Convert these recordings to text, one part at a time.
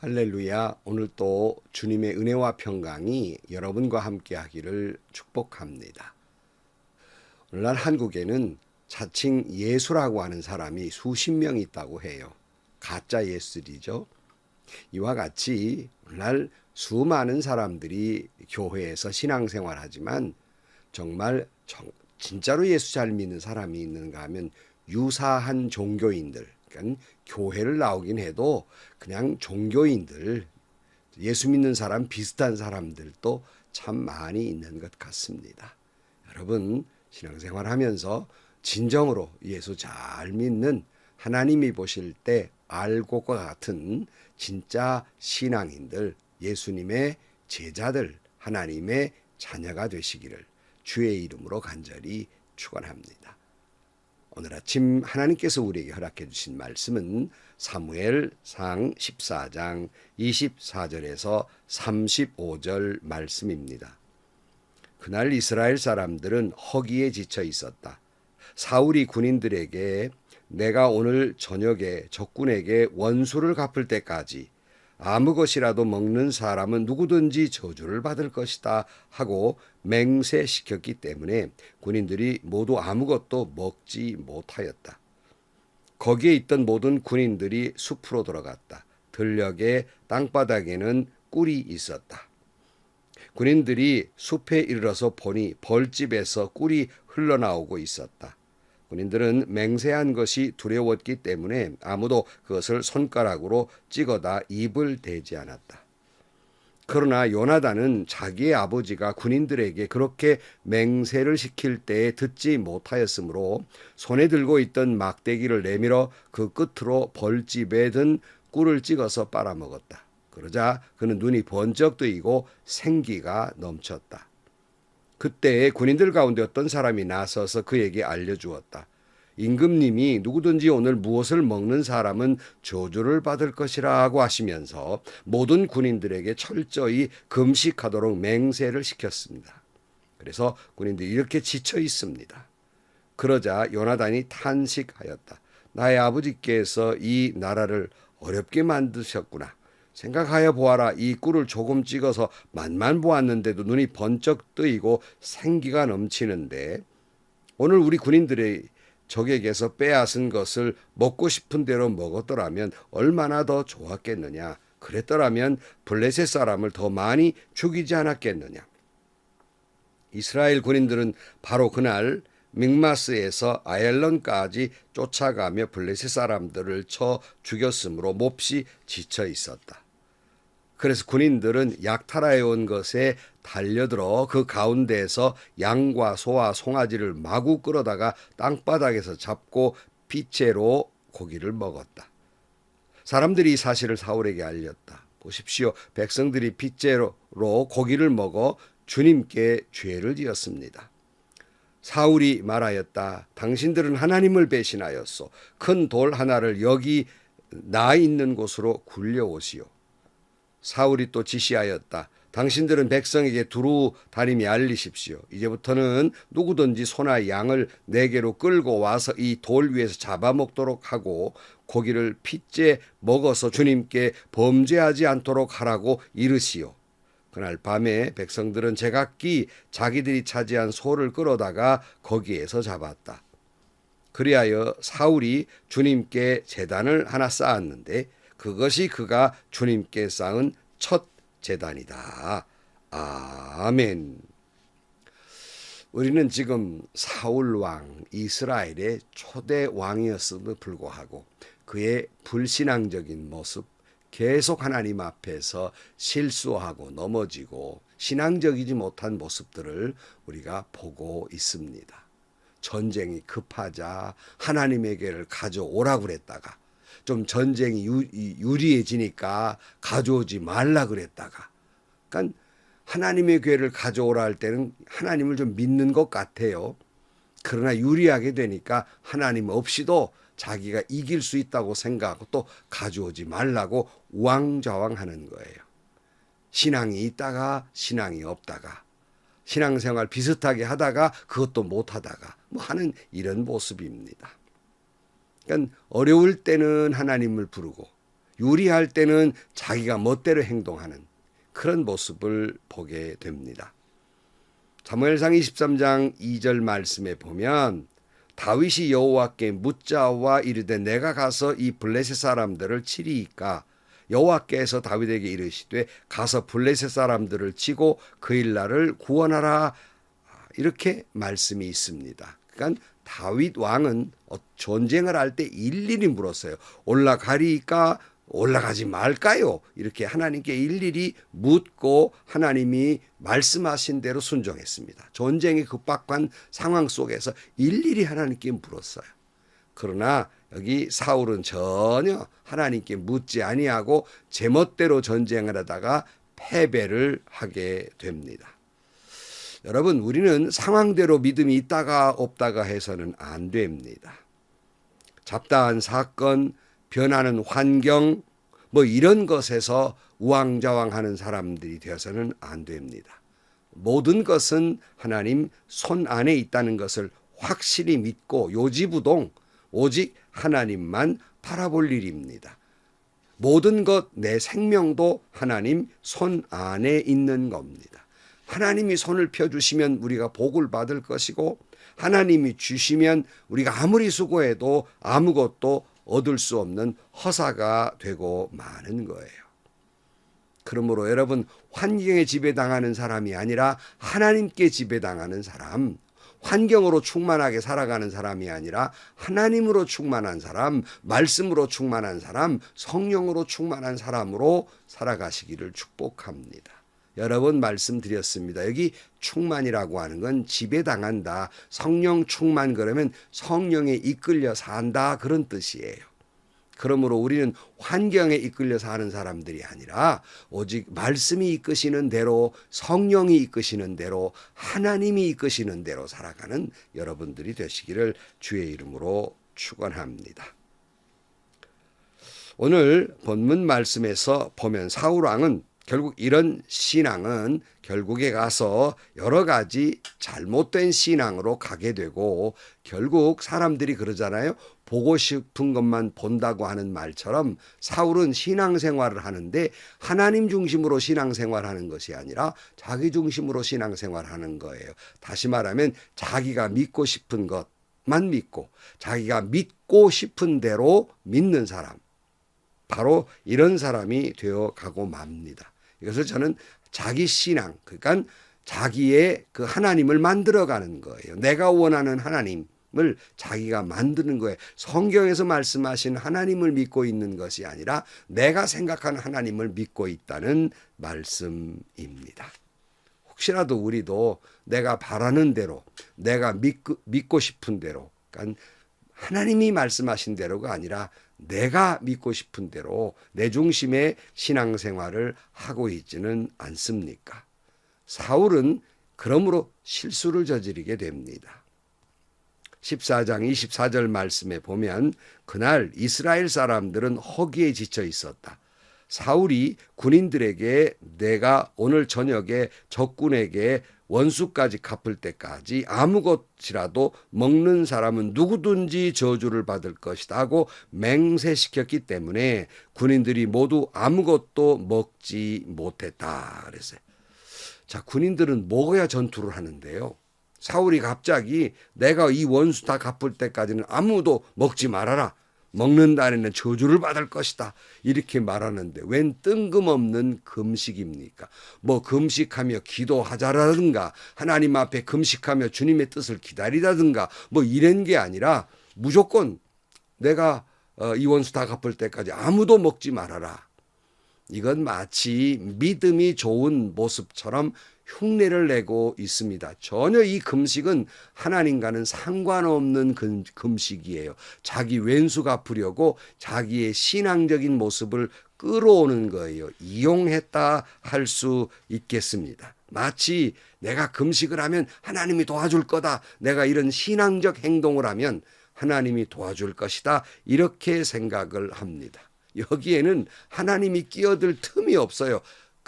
할렐루야. 오늘 또 주님의 은혜와 평강이 여러분과 함께 하기를 축복합니다. 오늘날 한국에는 자칭 예수라고 하는 사람이 수십 명 있다고 해요. 가짜 예술이죠. 이와 같이 오늘날 수많은 사람들이 교회에서 신앙생활 하지만 정말 정- 진짜로 예수 잘 믿는 사람이 있는가 하면 유사한 종교인들, 그러니까 교회를 나오긴 해도 그냥 종교인들, 예수 믿는 사람 비슷한 사람들도 참 많이 있는 것 같습니다. 여러분 신앙생활 하면서 진정으로 예수 잘 믿는 하나님이 보실 때 알고과 같은 진짜 신앙인들, 예수님의 제자들, 하나님의 자녀가 되시기를 주의 이름으로 간절히 축원합니다. 오늘 아침 하나님께서 우리에게 허락해 주신 말씀은 사무엘 상 14장 24절에서 35절 말씀입니다. 그날 이스라엘 사람들은 허기에 지쳐 있었다. 사울이 군인들에게 내가 오늘 저녁에 적군에게 원수를 갚을 때까지 아무 것이라도 먹는 사람은 누구든지 저주를 받을 것이다 하고 맹세시켰기 때문에 군인들이 모두 아무것도 먹지 못하였다. 거기에 있던 모든 군인들이 숲으로 들어갔다. 들녘의 땅바닥에는 꿀이 있었다. 군인들이 숲에 이르러서 보니 벌집에서 꿀이 흘러나오고 있었다. 군인들은 맹세한 것이 두려웠기 때문에 아무도 그것을 손가락으로 찍어다 입을 대지 않았다. 그러나 요나단은 자기의 아버지가 군인들에게 그렇게 맹세를 시킬 때에 듣지 못하였으므로 손에 들고 있던 막대기를 내밀어 그 끝으로 벌집에 든 꿀을 찍어서 빨아먹었다. 그러자 그는 눈이 번쩍 뜨이고 생기가 넘쳤다. 그때 군인들 가운데 어떤 사람이 나서서 그에게 알려주었다. 임금님이 누구든지 오늘 무엇을 먹는 사람은 저주를 받을 것이라고 하시면서 모든 군인들에게 철저히 금식하도록 맹세를 시켰습니다. 그래서 군인들이 이렇게 지쳐 있습니다. 그러자 요나단이 탄식하였다. 나의 아버지께서 이 나라를 어렵게 만드셨구나. 생각하여 보아라. 이 꿀을 조금 찍어서 맛만 보았는데도 눈이 번쩍 뜨이고 생기가 넘치는데 오늘 우리 군인들의 적에게서 빼앗은 것을 먹고 싶은 대로 먹었더라면 얼마나 더 좋았겠느냐. 그랬더라면 블레셋 사람을 더 많이 죽이지 않았겠느냐. 이스라엘 군인들은 바로 그날 믹마스에서 아엘론까지 쫓아가며 블레셋 사람들을 쳐 죽였으므로 몹시 지쳐 있었다. 그래서 군인들은 약탈하여 온 것에 달려들어 그 가운데에서 양과 소와 송아지를 마구 끌어다가 땅바닥에서 잡고 피채로 고기를 먹었다. 사람들이 이 사실을 사울에게 알렸다. 보십시오. 백성들이 핏째로 고기를 먹어 주님께 죄를 지었습니다. 사울이 말하였다. 당신들은 하나님을 배신하였소. 큰 돌 하나를 여기 나 있는 곳으로 굴려오시오. 사울이 또 지시하였다. 당신들은 백성에게 두루 다림이 알리십시오. 이제부터는 누구든지 소나 양을 내게로 끌고 와서 이 돌 위에서 잡아먹도록 하고 고기를 핏째 먹어서 주님께 범죄하지 않도록 하라고 이르시오. 그날 밤에 백성들은 제각기 자기들이 차지한 소를 끌어다가 거기에서 잡았다. 그리하여 사울이 주님께 재단을 하나 쌓았는데 그것이 그가 주님께 쌓은 첫 재단이다. 아멘. 우리는 지금 사울 왕 이스라엘의 초대 왕이었음에도 불구하고 그의 불신앙적인 모습 계속 하나님 앞에서 실수하고 넘어지고 신앙적이지 못한 모습들을 우리가 보고 있습니다. 전쟁이 급하자 하나님에게를 가져오라 그랬다가 좀 전쟁이 유, 유리해지니까 가져오지 말라 그랬다가 그러니까 하나님의 괴를 가져오라 할 때는 하나님을 좀 믿는 것 같아요. 그러나 유리하게 되니까 하나님 없이도 자기가 이길 수 있다고 생각하고 또 가져오지 말라고 우왕좌왕하는 거예요. 신앙이 있다가 신앙이 없다가 신앙생활 비슷하게 하다가 그것도 못하다가 뭐 하는 이런 모습입니다. 그러니까 어려울 때는 하나님을 부르고 유리할 때는 자기가 멋대로 행동하는 그런 모습을 보게 됩니다. 사무엘상 23장 2절 말씀에 보면 다윗이 여호와께 묻자와 이르되 내가 가서 이 블레셋 사람들을 치리이까 여호와께서 다윗에게 이르시되 가서 블레셋 사람들을 치고 그 일날을 구원하라 이렇게 말씀이 있습니다. 그러니까 다윗 왕은 어, 전쟁을 할 때 일일이 물었어요. 올라가리까 올라가지 말까요? 이렇게 하나님께 일일이 묻고 하나님이 말씀하신 대로 순종했습니다. 전쟁이 급박한 상황 속에서 일일이 하나님께 물었어요. 그러나 여기 사울은 전혀 하나님께 묻지 아니하고 제멋대로 전쟁을 하다가 패배를 하게 됩니다. 여러분, 우리는 상황대로 믿음이 있다가 없다가 해서는 안 됩니다. 잡다한 사건, 변하는 환경, 뭐 이런 것에서 우왕좌왕 하는 사람들이 되어서는 안 됩니다. 모든 것은 하나님 손 안에 있다는 것을 확실히 믿고 요지부동 오직 하나님만 바라볼 일입니다. 모든 것, 내 생명도 하나님 손 안에 있는 겁니다. 하나님이 손을 펴주시면 우리가 복을 받을 것이고, 하나님이 주시면 우리가 아무리 수고해도 아무것도 얻을 수 없는 허사가 되고 마는 거예요. 그러므로 여러분, 환경에 지배당하는 사람이 아니라 하나님께 지배당하는 사람, 환경으로 충만하게 살아가는 사람이 아니라 하나님으로 충만한 사람, 말씀으로 충만한 사람, 성령으로 충만한 사람으로 살아가시기를 축복합니다. 여러 번 말씀드렸습니다. 여기 충만이라고 하는 건 지배당한다. 성령 충만 그러면 성령에 이끌려 산다. 그런 뜻이에요. 그러므로 우리는 환경에 이끌려 사는 사람들이 아니라 오직 말씀이 이끄시는 대로 성령이 이끄시는 대로 하나님이 이끄시는 대로 살아가는 여러분들이 되시기를 주의 이름으로 축원합니다. 오늘 본문 말씀에서 보면 사울 왕은 결국 이런 신앙은 결국에 가서 여러 가지 잘못된 신앙으로 가게 되고 결국 사람들이 그러잖아요. 보고 싶은 것만 본다고 하는 말처럼 사울은 신앙생활을 하는데 하나님 중심으로 신앙생활하는 것이 아니라 자기 중심으로 신앙생활하는 거예요. 다시 말하면 자기가 믿고 싶은 것만 믿고 자기가 믿고 싶은 대로 믿는 사람. 바로 이런 사람이 되어 가고 맙니다. 이것을 저는 자기 신앙, 그러니까 자기의 그 하나님을 만들어가는 거예요. 내가 원하는 하나님 을 자기가 만드는 거예요. 성경에서 말씀하신 하나님을 믿고 있는 것이 아니라 내가 생각하는 하나님을 믿고 있다는 말씀입니다. 혹시라도 우리도 내가 바라는 대로, 내가 믿고, 믿고 싶은 대로, 그러니까 하나님이 말씀하신 대로가 아니라 내가 믿고 싶은 대로 내 중심의 신앙생활을 하고 있지는 않습니까? 사울은 그러므로 실수를 저지르게 됩니다. 14장 24절 말씀에 보면 그날 이스라엘 사람들은 허기에 지쳐 있었다. 사울이 군인들에게 내가 오늘 저녁에 적군에게 원수까지 갚을 때까지 아무 것이라도 먹는 사람은 누구든지 저주를 받을 것이다 하고 맹세시켰기 때문에 군인들이 모두 아무것도 먹지 못했다 그랬어요. 자, 군인들은 먹어야 전투를 하는데요. 사울이 갑자기 내가 이 원수 다 갚을 때까지는 아무도 먹지 말아라. 먹는 날에는 저주를 받을 것이다. 이렇게 말하는데 웬 뜬금없는 금식입니까? 뭐 금식하며 기도하자라든가 하나님 앞에 금식하며 주님의 뜻을 기다리다든가 뭐 이런 게 아니라 무조건 내가 어, 이 원수 다 갚을 때까지 아무도 먹지 말아라. 이건 마치 믿음이 좋은 모습처럼 흉내를 내고 있습니다. 전혀 이 금식은 하나님과는 상관없는 금식이에요. 자기 왼수 갚으려고 자기의 신앙적인 모습을 끌어오는 거예요. 이용했다 할 수 있겠습니다. 마치 내가 금식을 하면 하나님이 도와줄 거다. 내가 이런 신앙적 행동을 하면 하나님이 도와줄 것이다. 이렇게 생각을 합니다. 여기에는 하나님이 끼어들 틈이 없어요.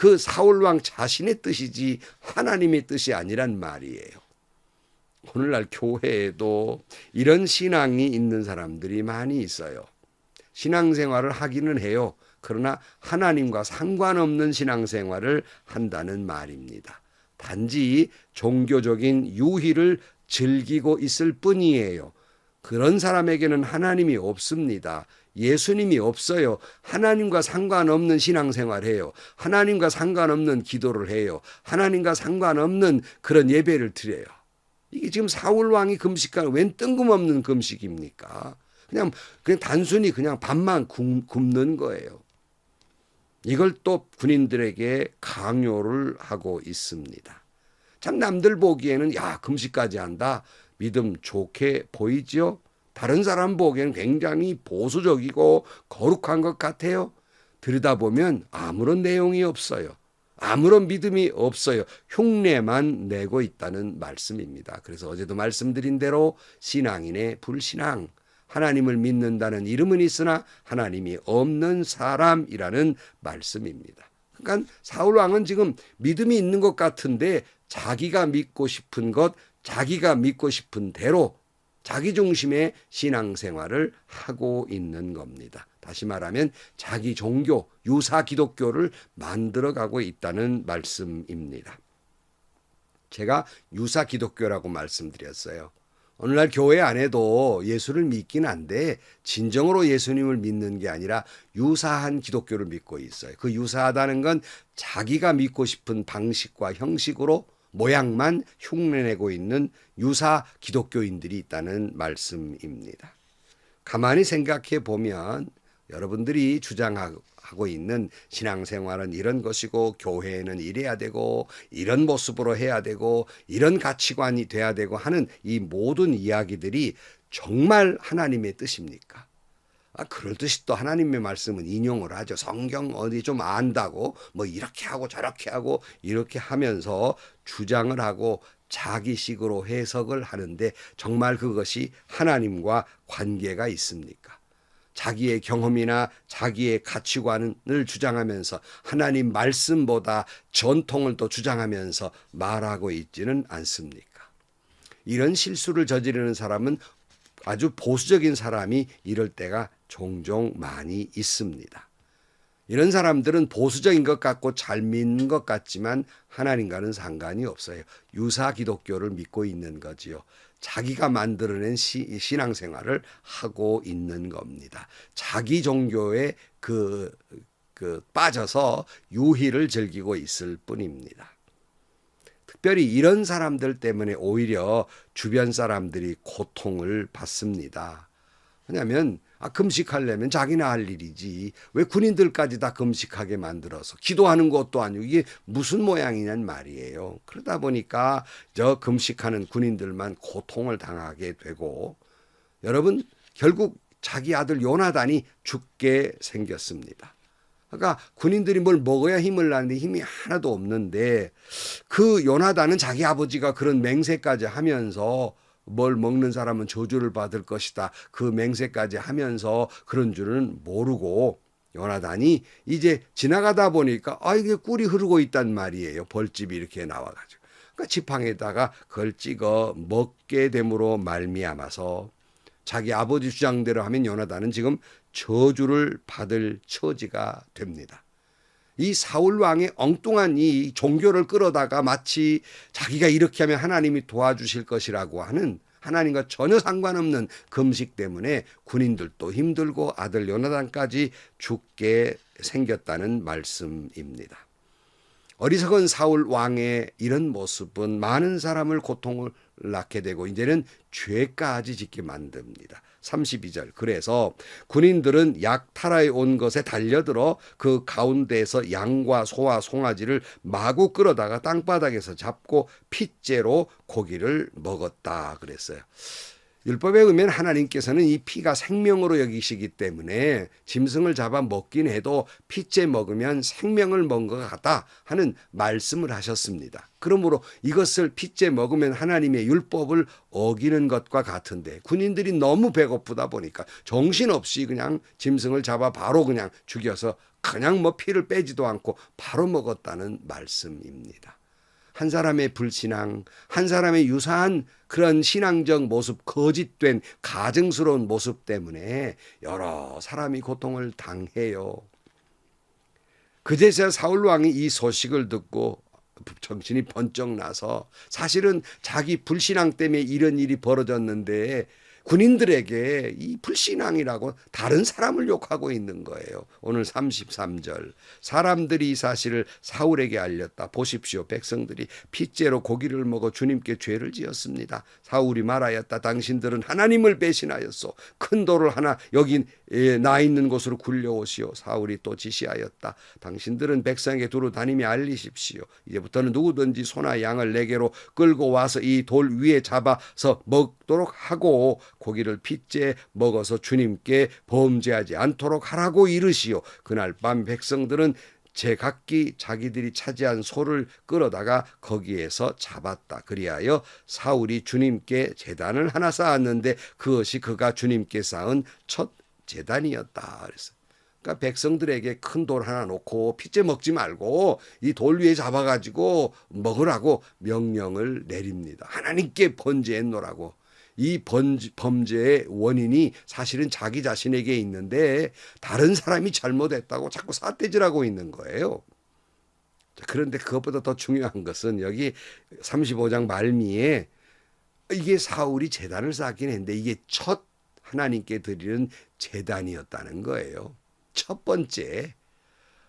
그 사울왕 자신의 뜻이지 하나님의 뜻이 아니란 말이에요. 오늘날 교회에도 이런 신앙이 있는 사람들이 많이 있어요. 신앙생활을 하기는 해요. 그러나 하나님과 상관없는 신앙생활을 한다는 말입니다. 단지 종교적인 유희를 즐기고 있을 뿐이에요. 그런 사람에게는 하나님이 없습니다. 예수님이 없어요. 하나님과 상관없는 신앙생활 해요. 하나님과 상관없는 기도를 해요. 하나님과 상관없는 그런 예배를 드려요. 이게 지금 사울 왕이 금식하는 웬 뜬금없는 금식입니까? 그냥 그냥 단순히 그냥 밥만 굶, 는 거예요. 이걸 또 군인들에게 강요를 하고 있습니다. 참 남들 보기에는 야 금식까지 한다 믿음 좋게 보이지요. 다른 사람 보기에는 굉장히 보수적이고 거룩한 것 같아요. 들여다보면 아무런 내용이 없어요. 아무런 믿음이 없어요. 흉내만 내고 있다는 말씀입니다. 그래서 어제도 말씀드린 대로 신앙인의 불신앙, 하나님을 믿는다는 이름은 있으나 하나님이 없는 사람이라는 말씀입니다. 그러니까 사울 왕은 지금 믿음이 있는 것 같은데 자기가 믿고 싶은 것, 자기가 믿고 싶은 대로 자기 중심의 신앙생활을 하고 있는 겁니다. 다시 말하면 자기 종교, 유사 기독교를 만들어 가고 있다는 말씀입니다. 제가 유사 기독교라고 말씀드렸어요. 오늘날 교회 안에도 예수를 믿긴 한데 진정으로 예수님을 믿는 게 아니라 유사한 기독교를 믿고 있어요. 그 유사하다는 건 자기가 믿고 싶은 방식과 형식으로 모양만 흉내내고 있는 유사 기독교인들이 있다는 말씀입니다. 가만히 생각해 보면 여러분들이 주장하고 있는 신앙생활은 이런 것이고 교회는 이래야 되고 이런 모습으로 해야 되고 이런 가치관이 돼야 되고 하는 이 모든 이야기들이 정말 하나님의 뜻입니까? 아, 그럴 듯이 또 하나님의 말씀은 인용을 하죠. 성경 어디 좀 안다고 뭐 이렇게 하고 저렇게 하고 이렇게 하면서 주장을 하고 자기식으로 해석을 하는데 정말 그것이 하나님과 관계가 있습니까? 자기의 경험이나 자기의 가치관을 주장하면서 하나님 말씀보다 전통을 또 주장하면서 말하고 있지는 않습니까? 이런 실수를 저지르는 사람은 아주 보수적인 사람이 이럴 때가 종종 많이 있습니다. 이런 사람들은 보수적인 것 같고 잘 믿는 것 같지만 하나님과는 상관이 없어요. 유사 기독교를 믿고 있는 거지요. 자기가 만들어낸 시, 신앙생활을 하고 있는 겁니다. 자기 종교에 그, 그 빠져서 유희를 즐기고 있을 뿐입니다. 특별히 이런 사람들 때문에 오히려 주변 사람들이 고통을 받습니다. 왜냐하면 아, 금식하려면 자기나 할 일이지. 왜 군인들까지 다 금식하게 만들어서 기도하는 것도 아니고 이게 무슨 모양이냔 말이에요. 그러다 보니까 저 금식하는 군인들만 고통을 당하게 되고 여러분 결국 자기 아들 요나단이 죽게 생겼습니다. 그러니까 군인들이 뭘 먹어야 힘을 나는데 힘이 하나도 없는데 그 요나단은 자기 아버지가 그런 맹세까지 하면서 뭘 먹는 사람은 저주를 받을 것이다. 그 맹세까지 하면서 그런 줄은 모르고 요나단이 이제 지나가다 보니까 아 이게 꿀이 흐르고 있단 말이에요. 벌집이 이렇게 나와가지고. 그러니까 지팡에다가 그걸 찍어 먹게 됨으로 말미암아서 자기 아버지 주장대로 하면 요나단은 지금 저주를 받을 처지가 됩니다. 이 사울 왕의 엉뚱한 이 종교를 끌어다가 마치 자기가 이렇게 하면 하나님이 도와주실 것이라고 하는 하나님과 전혀 상관없는 금식 때문에 군인들도 힘들고 아들 요나단까지 죽게 생겼다는 말씀입니다. 어리석은 사울 왕의 이런 모습은 많은 사람을 고통을 낳게 되고 이제는 죄까지 짓게 만듭니다. 32절. 그래서 군인들은 약탈하에 온 것에 달려들어 그 가운데에서 양과 소와 송아지를 마구 끌어다가 땅바닥에서 잡고 핏째로 고기를 먹었다 그랬어요. 율법에 의하면 하나님께서는 이 피가 생명으로 여기시기 때문에 짐승을 잡아 먹긴 해도 피째 먹으면 생명을 먹은 것 같다 하는 말씀을 하셨습니다. 그러므로 이것을 피째 먹으면 하나님의 율법을 어기는 것과 같은데 군인들이 너무 배고프다 보니까 정신없이 그냥 짐승을 잡아 바로 그냥 죽여서 그냥 뭐 피를 빼지도 않고 바로 먹었다는 말씀입니다. 한 사람의 불신앙, 한 사람의 유사한 그런 신앙적 모습, 거짓된 가증스러운 모습 때문에 여러 사람이 고통을 당해요. 그제서야 사울 왕이 이 소식을 듣고 정신이 번쩍 나서 사실은 자기 불신앙 때문에 이런 일이 벌어졌는데 군인들에게 이 불신앙이라고 다른 사람을 욕하고 있는 거예요. 오늘 33절. 사람들이 이 사실을 사울에게 알렸다. 보십시오. 백성들이 핏째로 고기를 먹어 주님께 죄를 지었습니다. 사울이 말하였다. 당신들은 하나님을 배신하였소. 큰 돌을 하나 여기 예, 나 있는 곳으로 굴려오시오. 사울이 또 지시하였다. 당신들은 백성에게 두루 다니며 알리십시오. 이제부터는 누구든지 소나 양을 내게로 끌고 와서 이 돌 위에 잡아서 먹도록 하고 고기를 핏째 먹어서 주님께 범죄하지 않도록 하라고 이르시오. 그날 밤 백성들은 제각기 자기들이 차지한 소를 끌어다가 거기에서 잡았다. 그리하여 사울이 주님께 재단을 하나 쌓았는데 그것이 그가 주님께 쌓은 첫 재단이었다. 그래서 그러니까 백성들에게 큰 돌 하나 놓고 핏째 먹지 말고 이 돌 위에 잡아가지고 먹으라고 명령을 내립니다. 하나님께 번제했노라고. 이 번지, 범죄의 원인이 사실은 자기 자신에게 있는데 다른 사람이 잘못했다고 자꾸 사태질하고 있는 거예요. 자, 그런데 그것보다 더 중요한 것은 여기 35장 말미에 이게 사울이 재단을 쌓긴 했는데 이게 첫 하나님께 드리는 재단이었다는 거예요. 첫 번째.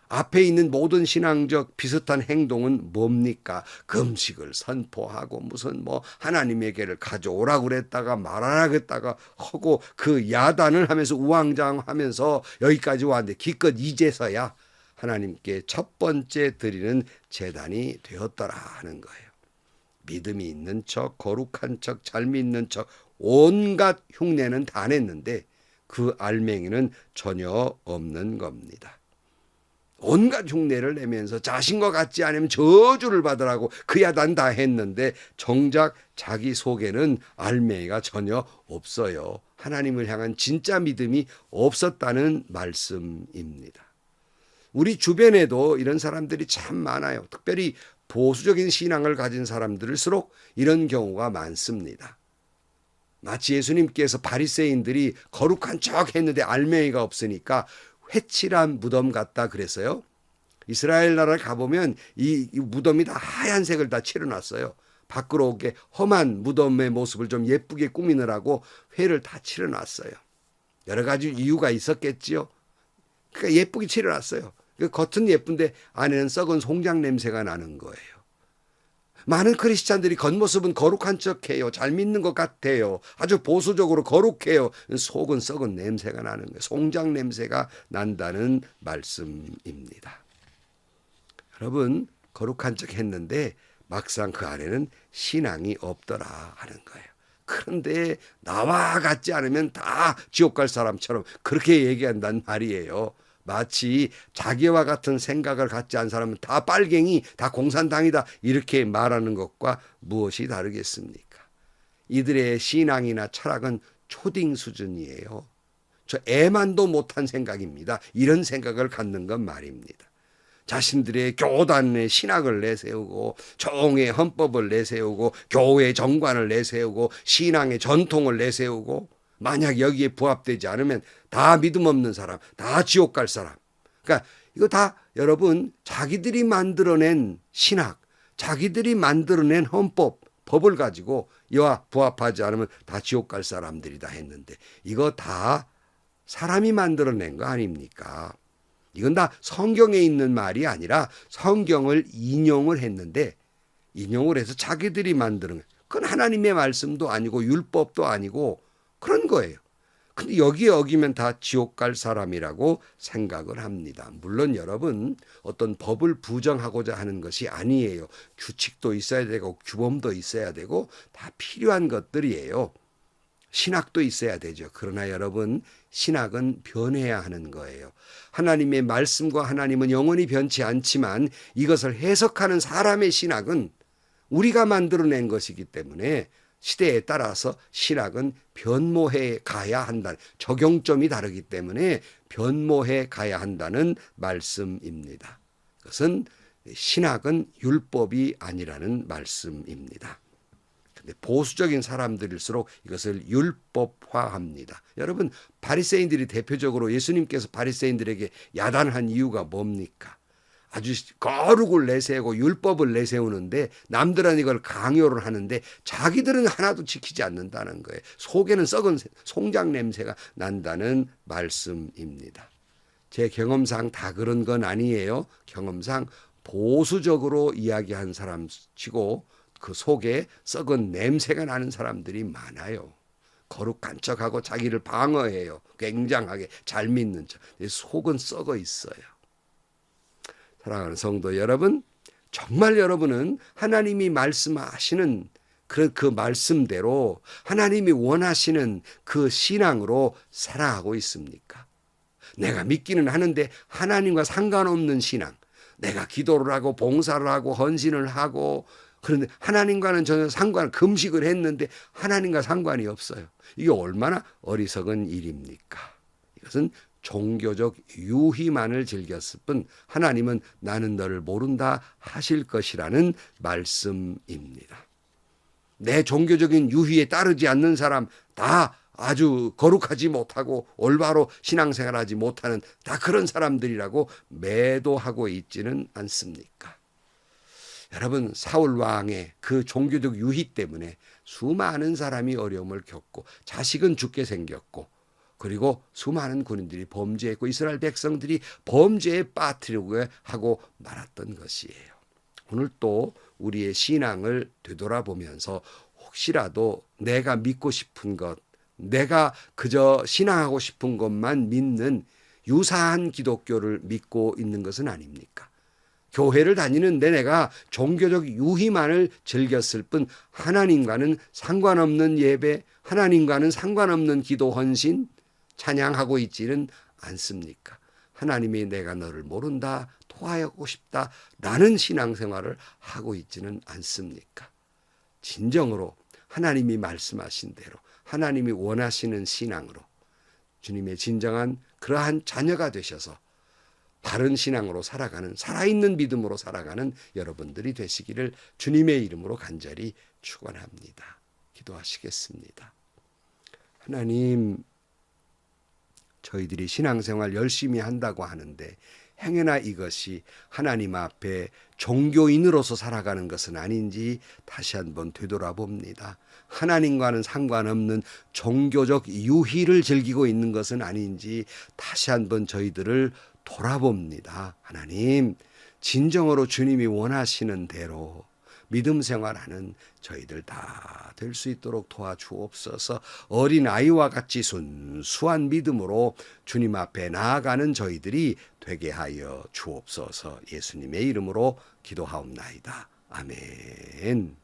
앞에 있는 모든 신앙적 비슷한 행동은 뭡니까? 금식을 선포하고 무슨 뭐 하나님에게를 가져오라고 그랬다가 말하라겠다가 하고 그 야단을 하면서 우왕좌왕하면서 여기까지 왔는데 기껏 이제서야 하나님께 첫 번째 드리는 재단이 되었더라 하는 거예요. 믿음이 있는 척, 거룩한 척, 잘 믿는 척, 온갖 흉내는 다 냈는데 그 알맹이는 전혀 없는 겁니다. 온갖 흉내를 내면서 자신과 같지 않으면 저주를 받으라고 그 야단 다 했는데 정작 자기 속에는 알맹이가 전혀 없어요. 하나님을 향한 진짜 믿음이 없었다는 말씀입니다. 우리 주변에도 이런 사람들이 참 많아요. 특별히 보수적인 신앙을 가진 사람들일수록 이런 경우가 많습니다. 마치 예수님께서 바리새인들이 거룩한 척 했는데 알맹이가 없으니까 회칠한 무덤 같다 그랬어요. 이스라엘 나라를 가보면 이, 이 무덤이 다 하얀색을 다 칠해놨어요. 밖으로 오게 험한 무덤의 모습을 좀 예쁘게 꾸미느라고 회를 다 칠해놨어요. 여러 가지 이유가 있었겠지요. 그러니까 예쁘게 칠해놨어요. 그 겉은 예쁜데 안에는 썩은 송장 냄새가 나는 거예요. 많은 크리스찬들이 겉모습은 거룩한 척해요. 잘 믿는 것 같아요. 아주 보수적으로 거룩해요. 속은 썩은 냄새가 나는 거예요. 송장 냄새가 난다는 말씀입니다. 여러분 거룩한 척 했는데 막상 그 안에는 신앙이 없더라 하는 거예요. 그런데 나와 같지 않으면 다 지옥 갈 사람처럼 그렇게 얘기한단 말이에요. 마치 자기와 같은 생각을 갖지 않은 사람은 다 빨갱이, 다 공산당이다 이렇게 말하는 것과 무엇이 다르겠습니까? 이들의 신앙이나 철학은 초딩 수준이에요. 저 애만도 못한 생각입니다. 이런 생각을 갖는 건 말입니다. 자신들의 교단의 신학을 내세우고 정의 헌법을 내세우고 교회 정관을 내세우고 신앙의 전통을 내세우고 만약 여기에 부합되지 않으면 다 믿음 없는 사람, 다 지옥 갈 사람. 그러니까 이거 다 여러분 자기들이 만들어낸 신학, 자기들이 만들어낸 헌법, 법을 가지고 이와 부합하지 않으면 다 지옥 갈 사람들이다 했는데 이거 다 사람이 만들어낸 거 아닙니까? 이건 다 성경에 있는 말이 아니라 성경을 인용을 했는데 인용을 해서 자기들이 만드는. 그건 하나님의 말씀도 아니고 율법도 아니고 그런 거예요. 근데 여기에 어기면 다 지옥 갈 사람이라고 생각을 합니다. 물론 여러분 어떤 법을 부정하고자 하는 것이 아니에요. 규칙도 있어야 되고 규범도 있어야 되고 다 필요한 것들이에요. 신학도 있어야 되죠. 그러나 여러분 신학은 변해야 하는 거예요. 하나님의 말씀과 하나님은 영원히 변치 않지만 이것을 해석하는 사람의 신학은 우리가 만들어낸 것이기 때문에 시대에 따라서 신학은 변모해 가야 한다. 적용점이 다르기 때문에 변모해 가야 한다는 말씀입니다. 그것은 신학은 율법이 아니라는 말씀입니다. 근데 보수적인 사람들일수록 이것을 율법화합니다. 여러분 바리새인들이 대표적으로 예수님께서 바리새인들에게 야단한 이유가 뭡니까? 아주 거룩을 내세우고 율법을 내세우는데 남들은 이걸 강요를 하는데 자기들은 하나도 지키지 않는다는 거예요. 속에는 썩은 새- 송장 냄새가 난다는 말씀입니다. 제 경험상 다 그런 건 아니에요. 경험상 보수적으로 이야기한 사람 치고 그 속에 썩은 냄새가 나는 사람들이 많아요. 거룩한 척하고 자기를 방어해요. 굉장하게 잘 믿는 척. 속은 썩어 있어요. 사랑하는 성도 여러분, 정말 여러분은 하나님이 말씀하시는 그, 그 말씀대로 하나님이 원하시는 그 신앙으로 살아가고 있습니까? 내가 믿기는 하는데 하나님과 상관없는 신앙, 내가 기도를 하고 봉사를 하고 헌신을 하고 그런데 하나님과는 전혀 상관 금식을 했는데 하나님과 상관이 없어요. 이게 얼마나 어리석은 일입니까? 이것은 종교적 유희만을 즐겼을 뿐 하나님은 나는 너를 모른다 하실 것이라는 말씀입니다. 내 종교적인 유희에 따르지 않는 사람 다 아주 거룩하지 못하고 올바로 신앙생활하지 못하는 다 그런 사람들이라고 매도하고 있지는 않습니까? 여러분 사울 왕의 그 종교적 유희 때문에 수많은 사람이 어려움을 겪고 자식은 죽게 생겼고 그리고 수많은 군인들이 범죄했고 이스라엘 백성들이 범죄에 빠뜨리고 하고 말았던 것이에요. 오늘 또 우리의 신앙을 되돌아보면서 혹시라도 내가 믿고 싶은 것, 내가 그저 신앙하고 싶은 것만 믿는 유사한 기독교를 믿고 있는 것은 아닙니까? 교회를 다니는데 내가 종교적 유희만을 즐겼을 뿐 하나님과는 상관없는 예배, 하나님과는 상관없는 기도 헌신, 찬양하고 있지는 않습니까? 하나님이 내가 너를 모른다, 토하고 싶다, 라는 신앙생활을 하고 있지는 않습니까? 진정으로 하나님이 말씀하신 대로 하나님이 원하시는 신앙으로 주님의 진정한 그러한 자녀가 되셔서 바른 신앙으로 살아가는 살아있는 믿음으로 살아가는 여러분들이 되시기를 주님의 이름으로 간절히 축원합니다. 기도하시겠습니다. 하나님 저희들이 신앙생활 열심히 한다고 하는데 행여나 이것이 하나님 앞에 종교인으로서 살아가는 것은 아닌지 다시 한번 되돌아봅니다. 하나님과는 상관없는 종교적 유희를 즐기고 있는 것은 아닌지 다시 한번 저희들을 돌아봅니다. 하나님, 진정으로 주님이 원하시는 대로 믿음 생활하는 저희들 다 될 수 있도록 도와주옵소서. 어린 아이와 같이 순수한 믿음으로 주님 앞에 나아가는 저희들이 되게 하여 주옵소서. 예수님의 이름으로 기도하옵나이다. 아멘.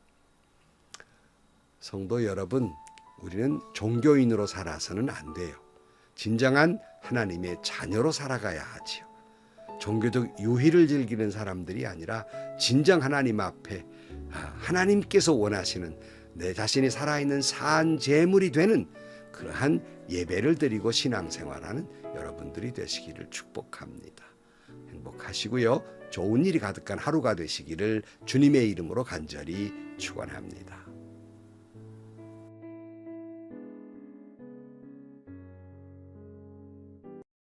성도 여러분, 우리는 종교인으로 살아서는 안 돼요. 진정한 하나님의 자녀로 살아가야 하지요. 종교적 유희를 즐기는 사람들이 아니라 진정 하나님 앞에 아, 하나님께서 원하시는 내 자신이 살아있는 산 제물이 되는 그러한 예배를 드리고 신앙생활하는 여러분들이 되시기를 축복합니다. 행복하시고요. 좋은 일이 가득한 하루가 되시기를 주님의 이름으로 간절히 축원합니다.